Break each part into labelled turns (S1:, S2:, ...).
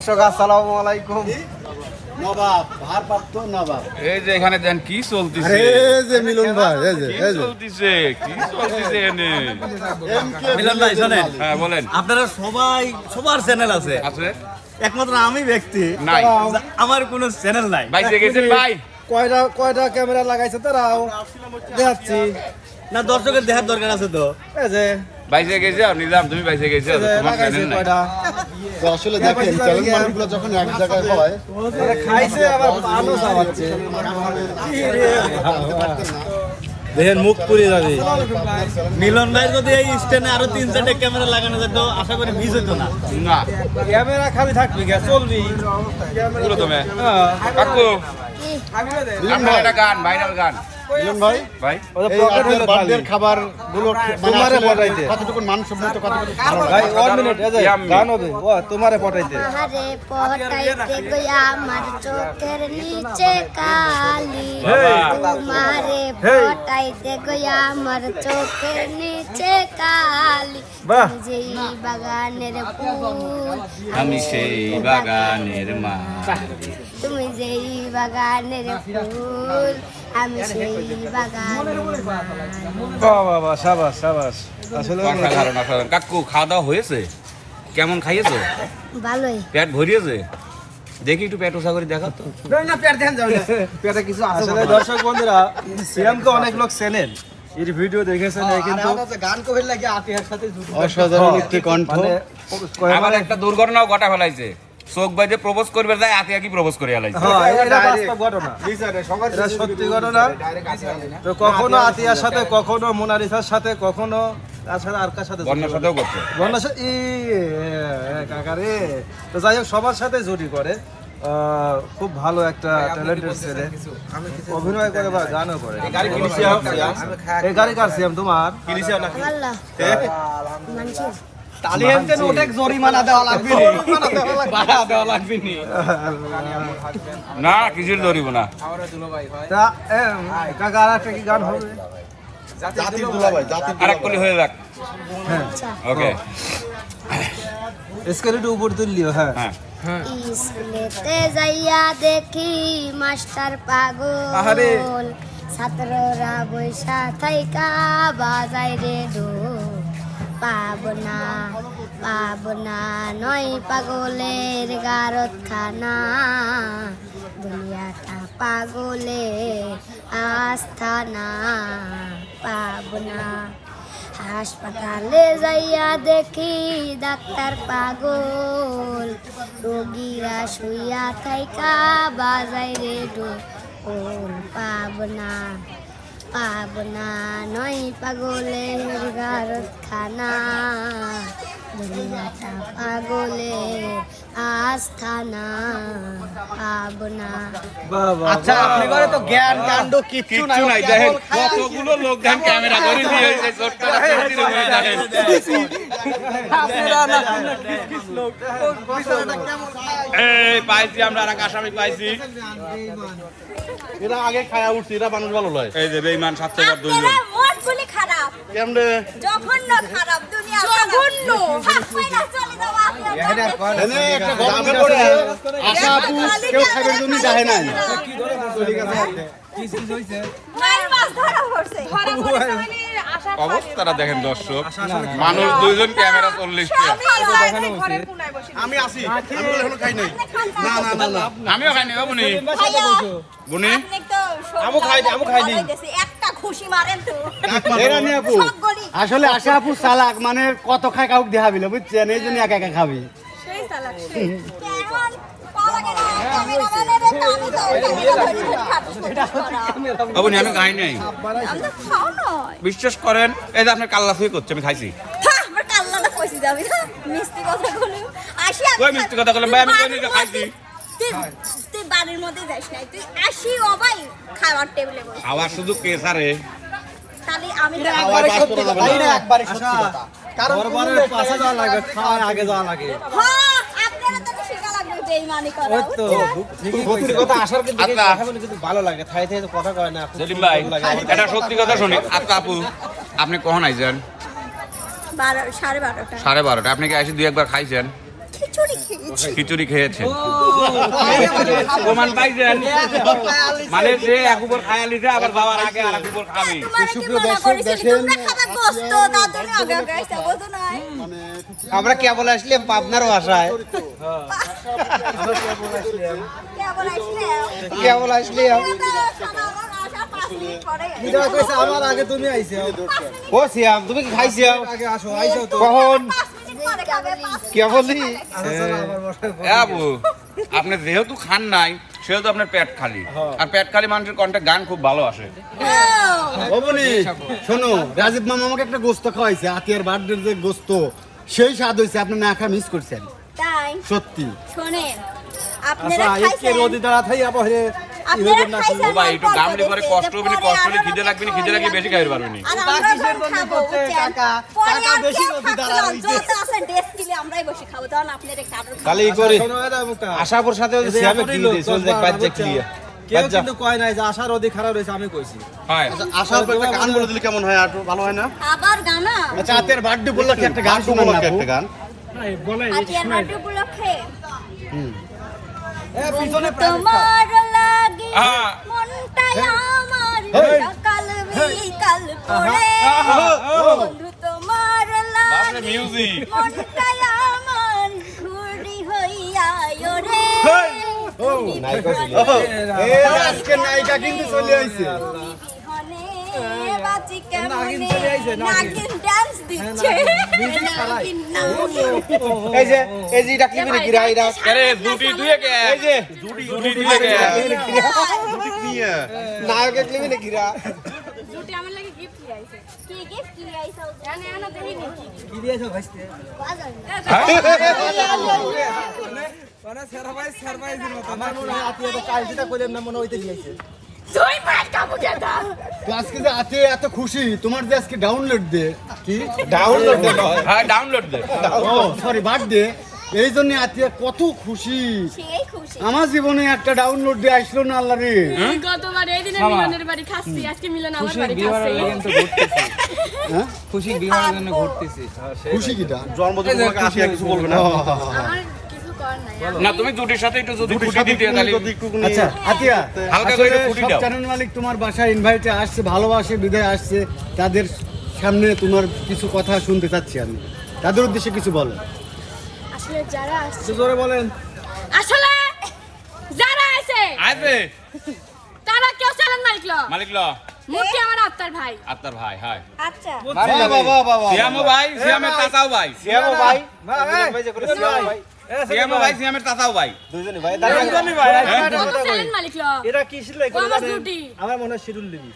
S1: দর্শক আসসালামু আলাইকুম।
S2: নবাব ভারপ্রাপ্ত নবাব।
S3: এই যে এখানে দেন কি চলতিছে?
S2: এই যে মিলন ভাই এই যে এই যে।
S3: চলতিছে? কি চলতিছে এনে
S4: মিলন ভাই শোনেন
S3: হ্যাঁ বলেন।
S4: আপনারা সবাই সবার চ্যানেল আছে।
S3: আছে?
S4: একমাত্র আমি ব্যক্তি।
S3: নাই।
S4: আমার কোনো চ্যানেল নাই।
S3: ভাই ভাই?
S1: কয়টা কয়টা ক্যামেরা লাগাইছে তারাও? দেখাচ্ছি।
S4: না দর্শকের দেখার দরকার আছে তো।
S1: এই যে
S3: বাইসে গেছে নিজাম তুমি বাইসে গেছে তোমার
S1: লাগাইছে
S3: চ্যানেল নাই।
S1: কয়টা?
S2: তো আসলে দেখেন চ্যানেল মালিকগুলো যখন এক জায়গায় হয়
S1: খাইছে আবার পানও
S4: দেখেন মুখ পুড়ে যাবে। মিলন ভাই যদি এই স্ট্যান্ডে আরও তিন চারটে ক্যামেরা লাগানো যেত আশা করি মিস হতো না।
S3: না।
S1: ক্যামেরা খালি থাকবে কে চলবি।
S3: পুরো তুমি
S1: হ্যাঁ।
S3: কাকু আপনার একটা গান ভাইরাল গান।
S2: মিলন ভাই
S3: ভাই
S2: বার্থডের খাবারগুলো
S1: তোমারে পটাইতে।
S2: কতটুকু মানসম্মত কতটুকু
S1: ভাই ওয়ান মিনিট এই গান হবে ও তোমারে পটাইতে
S5: আহারে পটাইতে গয়া আমার চোখের নিচে কালি তোমারে গয়া আমার চোখের নিচে কালি। যেই বাগানের ফুল
S3: আমি সেই বাগানের মালি।
S5: তুমি যেই বাগানের ফুল আমি সেই বাগানের মালি।
S1: বাহ বাহ বাহ সাবাস সাবাস। আসলে
S3: কাকু খাওয়া দাওয়া হয়েছে? কেমন খাইয়েছো?
S5: ভালোই।
S3: পেট ভরিয়েছে? দেখি একটু পেট ওষা করে দেখা তো।
S1: পেটে কিছু আসলে দর্শক বন্ধুরা সিয়ামকে অনেক লোক চেনেন। এর ভিডিও দেখেছেন এই কিন্তু
S2: অসাধারণ একটি কণ্ঠ।
S1: মানে
S3: আবার একটা দুর্ঘটনাও ঘটা ফেলাইছে। চোখ প্রপোজ করবে যায় আতে কি প্রপোজ করে
S1: হ্যাঁ এটা বাস্তব ঘটনা। এটা সত্যি ঘটনা। তো কখনো আতিয়ার সাথে কখনো মোনালিসার সাথে কখনো সাথে আর কার সাথে
S3: বন্যার সাথেও করছে?
S1: বন্যার সাথে ই কাকা তো যাই হোক সবার সাথে জুটি করে। খুব ভালো একটা ট্যালেন্টেড ছেলে। অভিনয় করে বা গানও করে। এই গাড়ি কার সিয়াম তোমার?
S3: না? কিছুর
S1: কাকা আর একটা কি গান হবে?
S2: জাতির দুলাভাই জাতির
S3: আর এক কলি হয়ে যাক।
S5: আচ্ছা।
S3: ওকে
S1: স্কেলেটে উপর তুললিও হ্যাঁ।
S3: হ্যাঁ।
S5: স্কুলেতে যাইয়া দেখি মাস্টার। পাগল। ছাত্ররা বৈশা থাইকা বাজাই রে ঢোল পাবনা পাবনা নয় পাগলের গারত খানা দুনিয়াটা পাগলে আস্থানা। পাবনা হাসপাতালে যাইয়া দেখি ডাক্তার পাগল। রোগীরা শুইয়া থাইকা বাজাই রে ডোল পাবনা পাবনা নয় পাগলে গারত খানা পাগলের আস্থানা পাবনা
S4: আচ্ছা আপনি করে তো জ্ঞান কাণ্ড কিচ্ছু
S3: কিচ্ছু নাই। দেখেন কতগুলো লোক দেখেন ক্যামেরা ধরে নিয়ে হয়েছে ছোট্ট একটা ছেলে দেখেন। এই পাইছি আমরা আর আসামি পাইছি।
S2: এরা আগে খায়া উঠছে এরা মানুষ ভালো লয়।
S3: এই যে বেঈমান স্বাস্থ্যকর দুইজন।
S2: কেমনে
S6: জঘন্য খারাপ দুনিয়া জঘন্য হাত চলে যাওয়া আপনার
S2: এনে একটা গল্প করে আশা আপু কেউ জন্য নাই
S6: মানে
S3: অবস্থাটা দেখেন দর্শক মানুষ দুইজন ক্যামেরা চল্লিশ
S2: আমি আসি খাই নাই না না না না
S3: আমিও খাইনি বুনি বুনি
S6: আমু খাইনি আমু খাইনি একটা খুশি মারেন তো।
S2: এরা নিয়ে আপু
S7: আসলে আশা আপু চালাক মানে কত খায় কাউকে দেখাবিল বুঝছেন? এই জন্য একা একা খাবি।
S6: সেই চালাক কেমন? পালা গেল ক্যামেরাম্যানের একটা আমি তো ক্যামেরা ধরে ধরে খাচ্ছি।
S3: ও বুনি আমি খাই নাই।
S6: আমি তো খাও নয়।
S3: বিশ্বাস করেন এই যে আপনার কাল্লা ফুয়ে করছে আমি খাইছি।
S6: হ্যাঁ, আমার কাল্লাটা কইছি যাবি না। মিষ্টি কথা আসি আমি
S3: মিষ্টি কথা বললাম, ভাই, আমি খাইছি।
S6: তুই তুই বাড়ির মধ্যে যাস নাই। তুই আসি ভাই খাবার টেবিলে বসে।
S3: শুধু কেসারে
S6: তাহলে আমি
S1: বরবারের পাশে যাওয়া লাগে খাওয়ার আগে যাওয়া লাগে।
S6: হ্যাঁ আপনারা তো শিখা লাগবে বেঈমানি করা
S1: ওই তো? সত্যি কথা আসার কিন্তু
S3: আচ্ছা।
S1: কথা বলে কিন্তু ভালো লাগে থাই থাই তো কথা কয় না
S3: সেলিম ভাই এটা সত্যি কথা শুনি। আচ্ছা আপু আপনি কখন আইছেন?
S6: বারো সাড়ে বারোটা।
S3: সাড়ে বারোটা। আপনি কি এসে দুই একবার খাইছেন?
S6: খিচুড়ি খেয়েছি।
S3: খিচুড়ি খেয়েছে। প্রমাণ পাইছেন মানে যে এক উপর খায় লিছে আবার যাওয়ার আগে আর এক উপর খাবি।
S6: মনে
S7: আমরা কেবল
S6: আসলে
S7: কেবল আসলাম।
S1: বিজয় কইছে আমার আগে তুমি আইছো।
S7: ও সিয়াম তুমি কি খাইছিও
S1: আগে আসো আইছো তো।
S7: কখন?
S3: আবু আপনি যেহেতু খান নাই সেহেতু আপনার পেট খালি। আর পেট খালি মানুষের কণ্ঠে গান খুব ভালো আসে।
S7: বলি শোনো রাজীব মামা আমাকে একটা গোস্ত খাওয়াইছে আতিয়ার বার্থডের যে গোস্ত সেই স্বাদ হয়েছে আপনি না খা মিস করছেন।
S6: তাই?
S7: সত্যি।
S6: শোনেন
S1: আচ্ছা
S6: আপনারা খাইছেন?
S1: রোদি দাঁড়া থাই আবার
S3: ও ভাই একটু গামলি পরে কষ্ট হবে কষ্ট হলে খিদে লাগবে না খিদে লাগলে বেশি খাইতে পারবে না
S6: আর কেউ
S7: তাহলে ই করি। আশাপুর সাথে কি দিয়ে চল দেখ
S1: কিন্তু কয় নাই যে আশার অধিক খারাপ রয়েছে আমি কইছি।
S3: হয়।
S2: আসার একটা গান বলে দিলে কেমন হয়? আর ভালো হয় না?
S6: আবার গানা?
S7: আচ্ছা আতিয়ার বার্থডে বলল কি একটা গান শোনান না
S2: একটা গান
S6: আজকের বার্থডে উপলক্ষে?
S1: এ পিছনে
S6: তোমার লাগে মনটাই আমার সকাল বিকাল পড়ে। বন্ধু তোমার লাগে মনটাই আমার ঘুরি হইয়া ওরে।
S7: নায়িকা ছিল আজকে নায়িকা কিন্তু চলে আইছে।
S6: বাঁচি
S1: নাগিন
S6: কেমনে
S1: চলে আইছে, নাগিন।
S6: নাগিন ডান্স দিচ্ছে। নাগিন নাগিন
S7: এই যে এই যে ডাকলি বিনি গিরা ইরা
S3: আরে দুটি দুয়ে কে
S7: এই যে
S3: দুটি দুয়ে কে
S2: নিয়ে
S7: নায়কে ক্লিবি নি গিরা
S6: জুটি আমার লাগে গিফট নিয়ে আইছে। কি গিফট কি আইছে? জানে আনা দেহি নি।
S1: কি দিয়েছ ভাইস্তে মানে সারপ্রাইজের মতো। আমার মনে হয় আত্মীয় তো কাল যেটা কইলাম না মনে হইতে দিয়েছে
S6: জয় মার কাবু গেদা
S7: তো আজকে যে আতে এত খুশি তোমার যে আজকে ডাউনলোড দে কি? ডাউনলোড দে?
S3: হ্যাঁ ডাউনলোড দে।
S7: ও সরি বার্থডে এই জন্য আতিয়া কত খুশি। আমার জীবনে একটা ডাউনলোড দিয়ে আসলো না আল্লাহ রে।
S8: গতবার এই দিনে মিলনের বাড়ি খাচ্ছি আজকে মিলন আমার বাড়ি খাচ্ছে।
S7: হ্যাঁ?
S6: খুশি বিবাহের জন্য ঘুরতেছি।
S7: খুশি কিটা?
S2: জন্মদিন উপলক্ষে আসি কিছু বলবে না।
S3: না তুমি দুটির সাথে একটু যদি খুঁটি দিতে তাহলে
S7: আচ্ছা আতিয়া
S3: হালকা করে
S7: সব
S3: দাও।
S7: চ্যানেল মালিক তোমার বাসায় ইনভাইটে আসছে ভালোবাসে বিদায় আসছে তাদের সামনে তোমার কিছু কথা শুনতে চাচ্ছি আমি। তাদের উদ্দেশ্যে কিছু বলো।
S8: আসলে যারা আসছে
S1: জোরে বলেন।
S8: আসলে যারা আছে
S3: আইবে
S8: তারা কেউ চ্যানেল মালিক ল।
S3: মালিক ল।
S8: মুক্তি আমার আত্মার ভাই।
S3: আপনার ভাই হাই
S6: আচ্ছা।
S7: বাবা বাবা
S3: সিয়ামো ভাই ভাই
S7: সিয়ামো ভাই।
S1: ভাই। যে ভাই
S3: ভাই ভাই।
S7: দুজনে ভাই।
S1: দুজনই ভাই।
S8: চ্যানেল মালিক ল।
S1: এটা কি ছিল
S8: ও আমার জুটি।
S1: আমার মনে হয় শিডিউল দিবি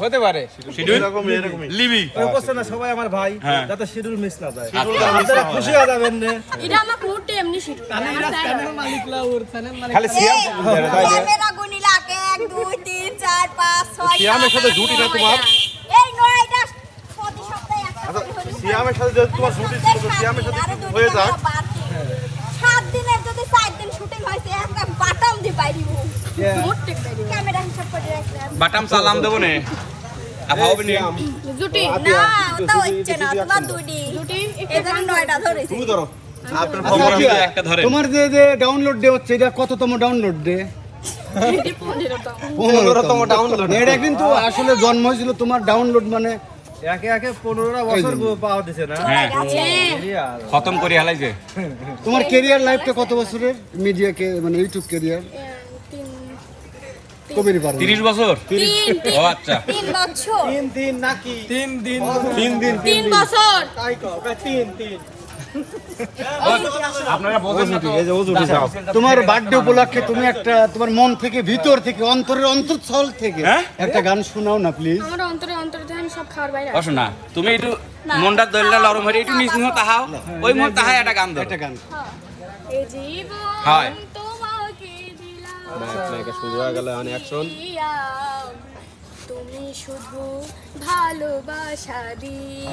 S3: হতে পারে। শিডিউল
S2: এরকমই এরকমই।
S3: লিবি।
S1: ওই বলছে না সবাই আমার ভাই
S3: হ্যাঁ।
S1: যাতে শিডিউল মিস না যায়।
S3: আচ্ছা।
S1: খুশি হয়ে যাবেন
S6: পাঁচ ছয়
S2: সিয়ামের সাথে তোমার?
S6: এই নয়টা প্রতি সপ্তাহে একটা
S2: আচ্ছা
S6: করে হলে
S2: সিয়ামের সাথে যদি তোমার ছুটি ছিল সিয়ামের সাথে হয়ে যাক
S6: আরও বাড়তি। সাত দিনের যদি চার দিন শুটিং হয়েছে একটা বাটাম দি পাইরি
S8: মুহূর্তে বাইরে
S6: ক্যামেরা হিসাব করে রাখলাম
S3: বাটাম সালাম দেবো নে। আবার নি।
S8: জুটি।
S6: না ওটা হচ্ছে না তোমার দুটি
S8: জুটি
S6: এখানে নয়টা ধরেছি
S2: তুমি ধরো।
S3: তোমরা শুধু একটা ধরে
S7: তোমার যে যে ডাউনলোড ডে হচ্ছে এটা কততম ডাউনলোড ডে
S8: পনেরোতম।
S7: পনেরোতম ডাউনলোড এটা কিন্তু আসলে জন্ম হয়েছিল তোমার ডাউনলোড মানে
S1: একে একে পনেরোটা বছর পাওয়া দিছে না?
S3: হ্যাঁ।
S1: এই আর।
S3: খতম করে হালাইছে
S7: তোমার কেরিয়ার লাইফটা কত বছরের? মিডিয়া কে মানে ইউটিউব কেরিয়ার কবির পারো
S3: তিরিশ বছর?
S8: তিন
S3: ও আচ্ছা।
S6: তিন বছর।
S1: তিন দিন নাকি? তিন দিন।
S7: তিন দিন
S8: তিন বছর।
S1: তাই কও তিন তিন
S7: তোমার বার্থডে উপলক্ষে তুমি একটা তোমার মন থেকে ভিতর থেকে অন্তরের অন্তঃস্থল থেকে
S3: হ্যাঁ?
S7: একটা গান শোনাও না প্লিজ
S8: আমার অন্তরে অন্তরে ধ্যান সব খাওয়ার বাইরে
S3: অস না। তুমি একটু মনটা দলটা লরম হয়ে একটু নিহ তাহাও। ওই মন তাহাই একটা গান দাও
S7: একটা গান।
S8: এই
S3: হয়।
S8: তোমাকে
S7: শুরু হয়ে গেল অ্যাকশন
S8: তুমি শুধু ভালোবাসা দিয়ে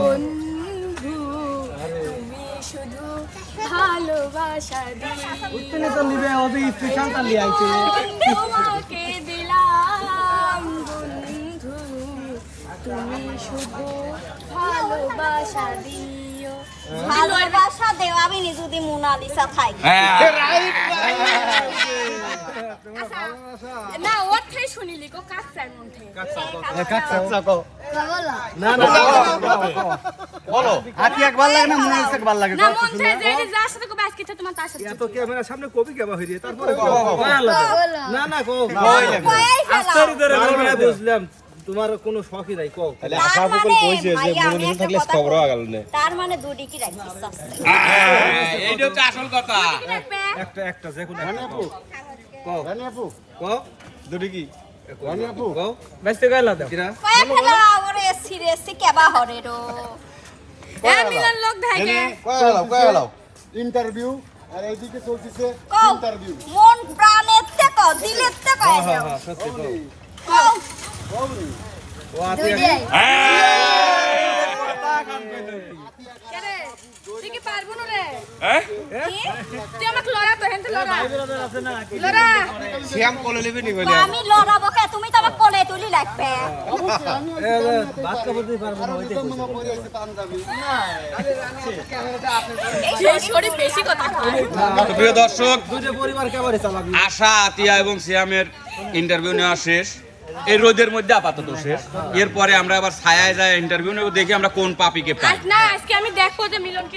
S8: বন্ধু তুমি শুধু ভালোবাসা দিয়ে
S1: তো নিবে ওদের স্পেশাল তালি আইছে।
S8: তোমাকে দিলাম বন্ধু তুমি শুধু ভালোবাসা দিও।
S6: ভালোবাসা দেওয়াবিনি যদি মোনালিসা থাই
S3: হ্যাঁ।
S8: না ওর থেকে শুনিলি কো কাজ মন থেকে।
S5: বলো
S1: না না
S7: বলো আতি একবার লাগে না মনে হচ্ছে একবার লাগে?
S8: না মন থেকে যে যে যার সাথে কবে আজকে তোমার তার সাথে
S1: এত ক্যামেরার সামনে কবি কেবা হইরে তারপরে না না কও
S6: কয়েই ফেলা
S1: মানে বুঝলাম। তোমার কোনো শখই নাই কও।
S6: তার মানে। তার মানে দুটি কি রাখিস
S3: এইটা হচ্ছে আসল কথা।
S1: একটা একটা যে কোনো কও
S7: রানী আপু
S1: কও
S7: দুটি কি রানী আপু
S1: কও বেস্তে গাইলা দাও কিরা
S6: কয়ে ফেলা ওরে সিরিয়াসলি কেবা হরে রো
S8: এ মিলন লোক থাকে
S7: কয় গেলাও কয় গেলাও ইন্টারভিউ আর এইদিকে চলতেছে ইন্টারভিউ
S6: মন প্রাণের থেকে দিলের থেকে
S1: হ্যাঁ হ্যাঁ সত্যি কও
S6: কও
S1: ও আতে
S5: দুইটাই
S8: কেরে তুই কি পারব না রে
S3: হ্যাঁ
S8: কি? তুই আমাকে লড়া তো হেন লড়া। লড়া।
S6: তো আমি লড়াবো কে? তুমি তো আমার কোলে তুলি লাগবে।
S1: ভাত পারব না
S7: মামা আছে পাঞ্জাবি
S8: এই শরীর বেশি কথা কয়।
S3: প্রিয় দর্শক
S1: দুইটা পরিবার কেবারে চালাবি।
S3: আশা আতিয়া এবং সিয়ামের ইন্টারভিউ নেওয়া শেষ। এই রোদের মধ্যে আপাতত শেষ। এরপরে আমরা আবার ছায়ায় যায় ইন্টারভিউ নেব দেখি আমরা কোন পাপিকে পাই।
S8: না আজকে আমি দেখব যে মিলন কি